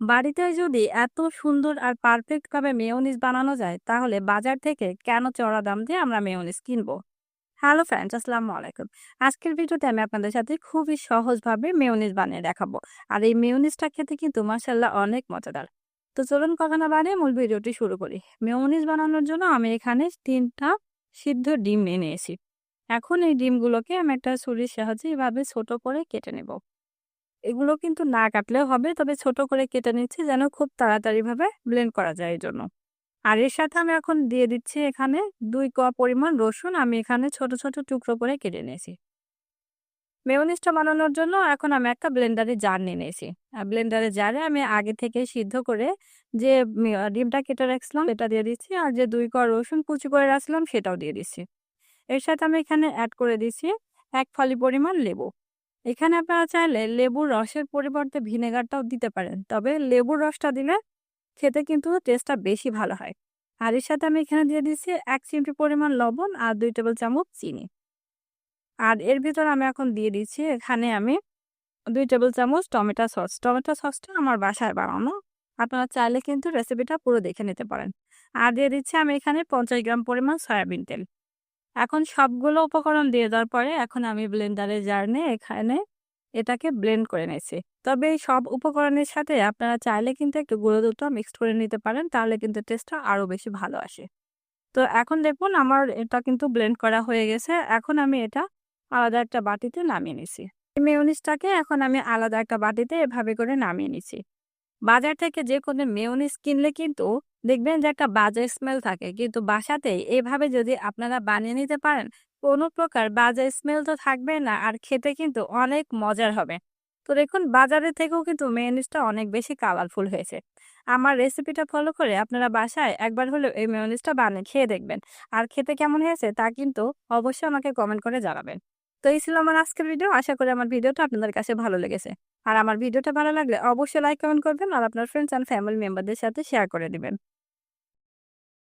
বাড়িতে যদি এত সুন্দর আর পারফেক্ট ভাবে মেয়োনিজ বানানো যায়, তাহলে বাজার থেকে কেন চড়া দাম দিয়ে আমরা মেয়োনিজ কিনবো? হ্যালো ফ্রেন্ডস আসসালামু আলাইকুম। আজকের ভিডিওতে আমি আপনাদের সাথে খুবই সহজভাবে মেয়োনিজ বানিয়ে দেখাবো। আর এই মেয়োনিজটা খেতে কিন্তু মাসাল্লাহ অনেক মজাদার। তো চলুন কথা না বানিয়ে মূল ভিডিওটি শুরু করি। মেয়োনিজ বানানোর জন্য আমি এখানে তিনটা সিদ্ধ ডিম নিয়েছি। এখন এই ডিমগুলোকে আমি একটা ছুরির সাহায্যে এভাবে ছোট করে কেটে নেব। এগুলো কিন্তু না কাটলেও হবে। তবে ছোট করে কেটে নিচ্ছি যেন খুব তাড়াতাড়ি ভাবে ব্লেন্ড করা যায় এই জন্য আর এর সাথে আমি এখন দিয়ে দিচ্ছি এখানে দুই কোয়া পরিমাণ রসুন। আমি এখানে ছোট ছোট টুকরো করে কেটে নিয়েছি। মেয়োনিজটা বানানোর জন্য এখন আমি একটা ব্লেন্ডারে জার নিয়ে নিয়েছি। আর ব্লেন্ডারে জারে আমি আগে থেকে সিদ্ধ করে যে ডিমটা কেটে রাখছিলাম এটা দিয়ে দিচ্ছি। আর যে দুই কোয়া রসুন কুচি করে রাখছিলাম সেটাও দিয়ে দিচ্ছি। এর সাথে আমি এখানে অ্যাড করে দিচ্ছি এক ফালি পরিমাণ লেবু। এখানে আপনারা চাইলে লেবুর রসের পরিবর্তে ভিনেগারটাও দিতে পারেন। তবে লেবুর রসটা দিলে খেতে কিন্তু টেস্টটা বেশি ভালো হয়। আর এর সাথে আমি এখানে দিয়ে দিচ্ছি এক চিমটি পরিমাণ লবণ আর দুই টেবিল চামচ চিনি। আর এর ভিতর আমি এখন দিয়ে দিচ্ছি এখানে আমি দুই টেবিল চামচ টমেটো সস। টমেটো সসটা আমার বাসায় বানানো। আপনারা চাইলে কিন্তু রেসিপিটা পুরো দেখে নিতে পারেন। আর দিয়ে দিচ্ছি আমি এখানে পঞ্চাশ গ্রাম পরিমাণ সয়াবিন তেল। এখন সবগুলো উপকরণ দিয়ে দেওয়ার পরে এখন আমি ব্লেন্ডারে জার নিয়ে এখানে এটাকে ব্লেন্ড করে নিয়েছি। তবে এই সব উপকরণের সাথে আপনারা চাইলে কিন্তু একটু গুঁড়ো দুধটা মিক্সড করে নিতে পারেন, তাহলে কিন্তু টেস্টটা আরও বেশি ভালো আসে। তো এখন দেখুন আমার এটা কিন্তু ব্লেন্ড করা হয়ে গেছে, এখন আমি এটা আলাদা একটা বাটিতে নামিয়ে নিছি মেয়নিজটাকে এখন আমি আলাদা একটা বাটিতে এভাবে করে নামিয়ে নিছি বাজার থেকে যে কোনো মেয়নিজ কিনলে কিন্তু দেখবেন যে একটা বাজে স্মেল থাকে। কিন্তু বাসাতেই এভাবে যদি আপনারা বানিয়ে নিতে পারেন, কোনো প্রকার বাজে স্মেল তো থাকবে না আর খেতে কিন্তু অনেক মজার হবে। তো দেখুন, বাজারের থেকেও কিন্তু মেয়নিজটা অনেক বেশি কালারফুল হয়েছে। আমার রেসিপিটা ফলো করে আপনারা বাসায় একবার হলেও এই মেয়নিজটা বানিয়ে খেয়ে দেখবেন। আর খেতে কেমন হয়েছে তা কিন্তু অবশ্যই আমাকে কমেন্ট করে জানাবেন। তো এই ছিল আমার আজকের ভিডিও আশা করি আমার ভিডিওটা আপনাদের কাছে ভালো লেগেছে। আর আমার ভিডিওটা ভালো লাগলে অবশ্যই লাইক কমেন্ট করবেন আর আপনার ফ্রেন্ডস অ্যান্ড ফ্যামিলি মেম্বারদের সাথে শেয়ার করে দিবেন।